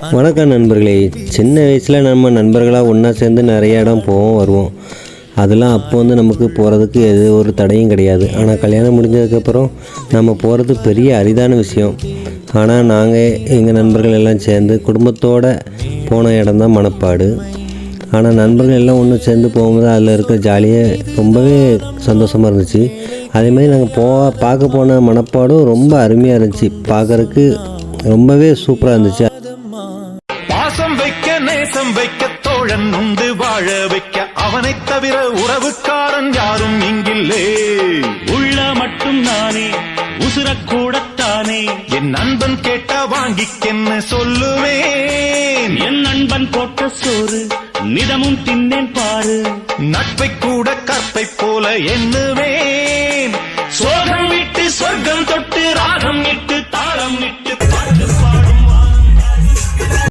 வணக்கம் நண்பர்களே. சின்ன வயசில் நம்ம நண்பர்களாக ஒன்றா சேர்ந்து நிறைய இடம் போவோம் வருவோம். அதெல்லாம் அப்போ வந்து நமக்கு போகிறதுக்கு எது ஒரு தடையும் கிடையாது. ஆனால் கல்யாணம் முடிஞ்சதுக்கப்புறம் நம்ம போகிறது பெரிய அரிதான விஷயம். ஆனால் நாங்கள் எங்கள் நண்பர்கள் எல்லாம் சேர்ந்து குடும்பத்தோடு போன இடம் தான் மணப்பாடு. ஆனால் நண்பர்கள் எல்லாம் ஒன்று சேர்ந்து போகும்போது அதில் இருக்கிற ஜாலியே ரொம்பவே சந்தோஷமாக இருந்துச்சு. அதே மாதிரி நாங்கள் போ பார்க்க போன மணப்பாடும் ரொம்ப அருமையாக இருந்துச்சு. பார்க்குறக்கு ரொம்பவே சூப்பராக இருந்துச்சு. பாசம் வைக்க நேசம் வைக்க தோழன் உண்டு வாழ வைக்க அவனைத் தவிர உறவுக்காரன் யாரும் இங்கில்லே. உள்ள மட்டும் நானே உசுரக்கூடத்தானே என் நண்பன் கேட்டா வாங்கிக்கென்னு சொல்லுவேன்? என் நண்பன் போட்ட சோறு நிதமும் தின்னேன் பாரு. நட்பை கூட கற்பை போல எண்ணுவேன்.